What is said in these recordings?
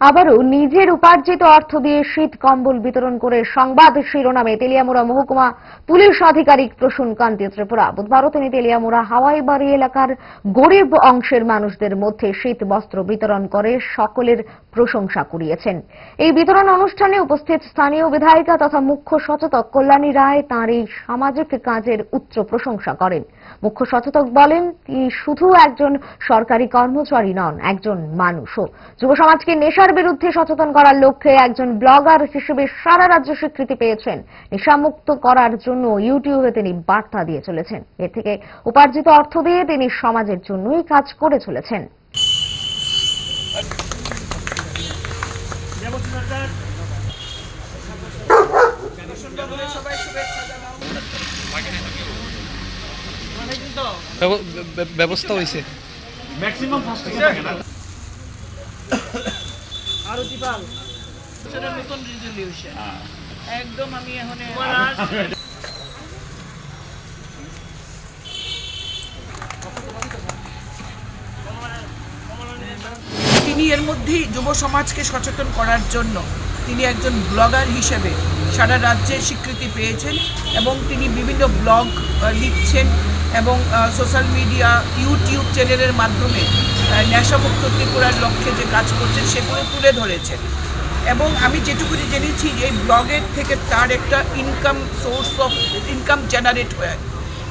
আবারও নিজের উপার্জিত অর্থ দিয়ে শীত কম্বল বিতরণ করে সংবাদ শিরোনামে তেলিয়ামুড়া মহকুমা পুলিশ আধিকারিক প্রসূন কান্তি ত্রিপুরা। বুধবারও তিনি তেলিয়ামুড়া হাওয়াই বাড়ি এলাকার গরিব অংশের মানুষদের মধ্যে শীত বস্ত্র বিতরণ করে সকলের প্রশংসা কুড়িয়েছেন। এই বিতরণ অনুষ্ঠানে উপস্থিত স্থানীয় বিধায়িকা তথা মুখ্য সচেতক কল্যাণী রায় তাঁর এই সামাজিক কাজের উচ্চ প্রশংসা করেন। মুখ্য সচেতক বলেন, তিনি শুধু একজন সরকারি কর্মচারী নন, একজন মানুষও। যুব সমাজকে নেশার বিরুদ্ধে সচেতন করার লক্ষ্যে একজন ব্লগার হিসেবে সারা রাজ্য স্বীকৃতি পেয়েছেন। নেশামুক্ত করার জন্য ইউটিউবে তিনি বার্তা দিয়ে চলেছেন। এর থেকে উপার্জিত অর্থ দিয়ে তিনি সমাজের জন্যই কাজ করে চলেছেন। ব্যবস্থা হয়েছে ম্যাক্সিমাম ফার্স্ট থাকে না। আরতি পাল। সেটা নতুন রেজলিউশন একদম আমি এখন তিনি এর মধ্যেই যুব সমাজকে সচেতন করার জন্য তিনি একজন ব্লগার হিসেবে সারা রাজ্যে স্বীকৃতি পেয়েছেন এবং তিনি বিভিন্ন ব্লগ লিখছেন। এবং সোশ্যাল মিডিয়া ইউটিউব চ্যানেলের মাধ্যমে নেশামুক্ত ত্রিপুরার লক্ষ্যে যে কাজ করছেন, সেগুলো তুলে ধরেছেন এবং আমি যেটুকুনি জেনেছি এই ব্লগের থেকে তার একটা income source of income generate হয়।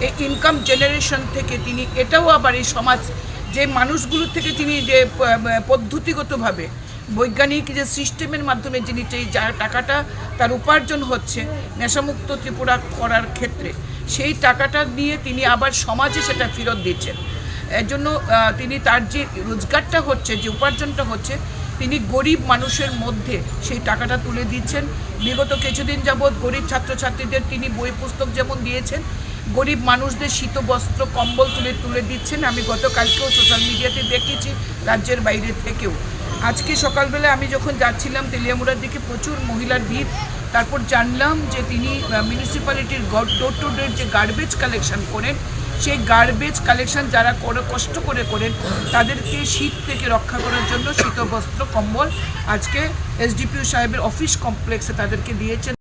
এই ইনকাম জেনারেশন থেকে তিনি, এটাও আবার এই সমাজ, যে মানুষগুলোর থেকে তিনি যে পদ্ধতিগতভাবে বৈজ্ঞানিক যে সিস্টেমের মাধ্যমে যিনি যে টাকাটা তার উপার্জন হচ্ছে, নেশামুক্ত ত্রিপুরা করার ক্ষেত্রে সেই টাকাটা নিয়ে তিনি আবার সমাজে সেটা ফেরত দিচ্ছেন। এর জন্য তিনি তার যে রোজগারটা হচ্ছে, যে উপার্জনটা হচ্ছে, তিনি গরিব মানুষের মধ্যে সেই টাকাটা তুলে দিচ্ছেন। বিগত কিছুদিন যাবৎ গরিব ছাত্রছাত্রীদের তিনি বই পুস্তক যেমন দিয়েছেন, গরিব মানুষদের শীত বস্ত্র কম্বল তুলে তুলে দিচ্ছেন। আমি গতকালকেও সোশ্যাল মিডিয়াতে দেখেছি, রাজ্যের বাইরে থেকেও। আজকে সকালবেলা আমি যখন যাচ্ছিলাম তেলিয়ামুড়ার দিকে, প্রচুর মহিলার ভিড়। তারপর জানলাম যে তিনি মিউনিসিপ্যালিটির ডোর টু ডোর যে গার্বেজ কালেকশন করেন, সেই গার্বেজ কালেকশন যারা করে, কষ্ট করে করেন, তাদেরকে শীত থেকে রক্ষা করার জন্য শীতবস্ত্র, কম্বল আজকে এসডিপিও সাহেবের অফিস কমপ্লেক্সে তাদেরকে দিয়েছেন।